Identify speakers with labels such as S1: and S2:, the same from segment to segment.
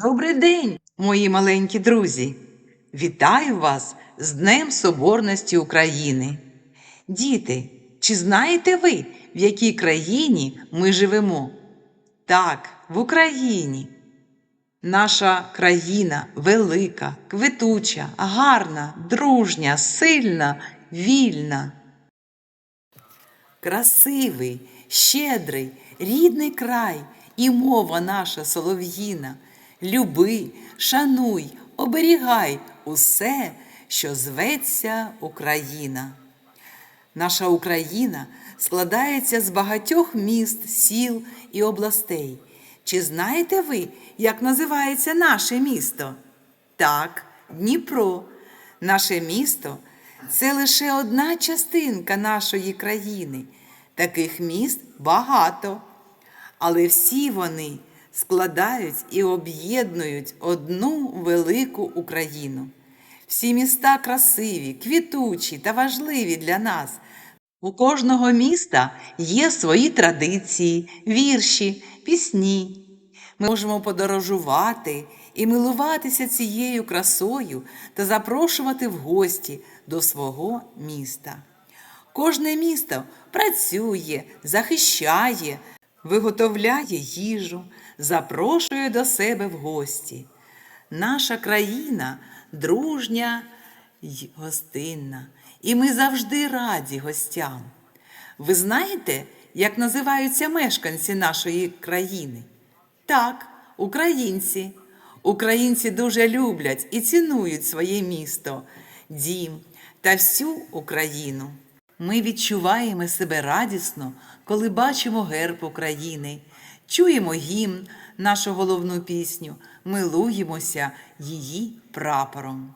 S1: Добрий день, мої маленькі друзі! Вітаю вас з Днем Соборності України. Діти, чи знаєте ви, в якій країні ми живемо? Так, в Україні. Наша країна велика, квитуча, гарна, дружня, сильна, вільна. Красивий, щедрий, рідний край і мова наша солов'їна. Люби, шануй, оберігай усе, що зветься Україна. Наша Україна складається з багатьох міст, сіл і областей. Чи знаєте ви, як називається наше місто? Так, Дніпро. Наше місто це лише одна частинка нашої країни. Таких міст багато. Але всі вони складають і об'єднують одну велику Україну. Всі міста красиві, квітучі та важливі для нас. У кожного міста є свої традиції, вірші, пісні. Ми можемо подорожувати і милуватися цією красою та запрошувати в гості до свого міста. Кожне місто працює, захищає, виготовляє їжу, запрошує до себе в гості. Наша країна дружня й гостинна, і ми завжди раді гостям. Ви знаєте, як називаються мешканці нашої країни? Так, українці. Українці дуже люблять і цінують своє місто, дім та всю Україну. Ми відчуваємо себе радісно, коли бачимо герб України, чуємо гімн, нашу головну пісню, милуємося її прапором.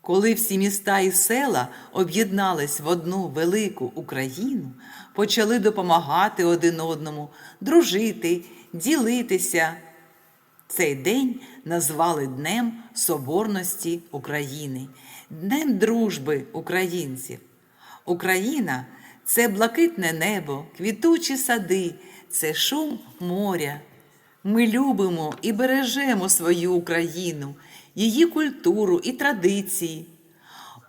S1: Коли всі міста і села об'єднались в одну велику Україну, почали допомагати один одному, дружити, ділитися. Цей день назвали Днем Соборності України, Днем дружби українців. Україна це блакитне небо, квітучі сади, це шум моря. Ми любимо і бережемо свою Україну, її культуру і традиції.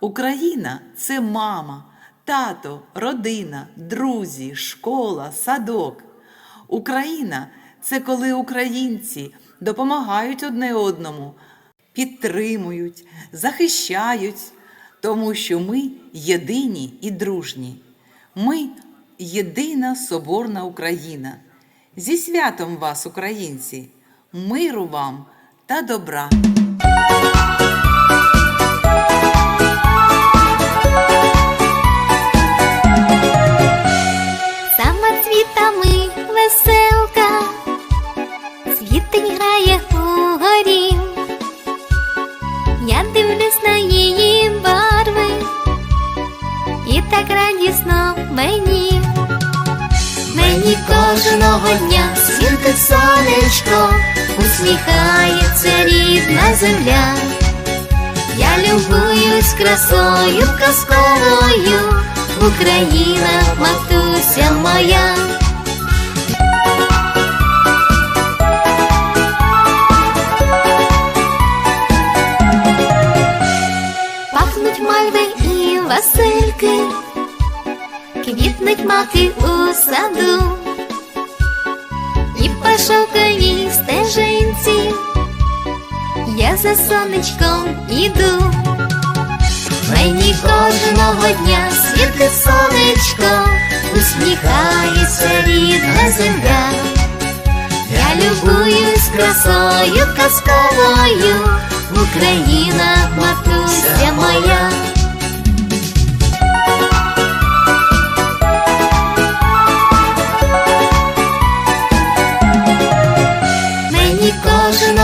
S1: Україна це мама, тато, родина, друзі, школа, садок. Україна це коли українці допомагають одне одному, підтримують, захищають, тому що ми єдині і дружні. Ми єдина соборна Україна. Зі святом вас, українці, миру вам та добра.
S2: Так радісно мені. Мені кожного дня світить сонечко, усміхається рідна земля. Я любуюсь красою казковою, Україна, матуся моя. Пахнуть мальви і васильки, квітнуть маки у саду, і по шовковій стежинці я за сонечком іду. Мені кожного дня світить сонечко, усміхається рідна земля. Я любуюсь красою казковою, Україна, матуся моя.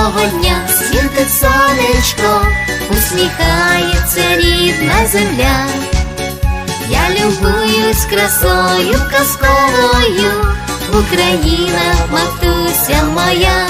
S2: Кожного дня світить сонечко, усміхається рідна земля. Я любуюсь красою казковою, Україна, матуся моя.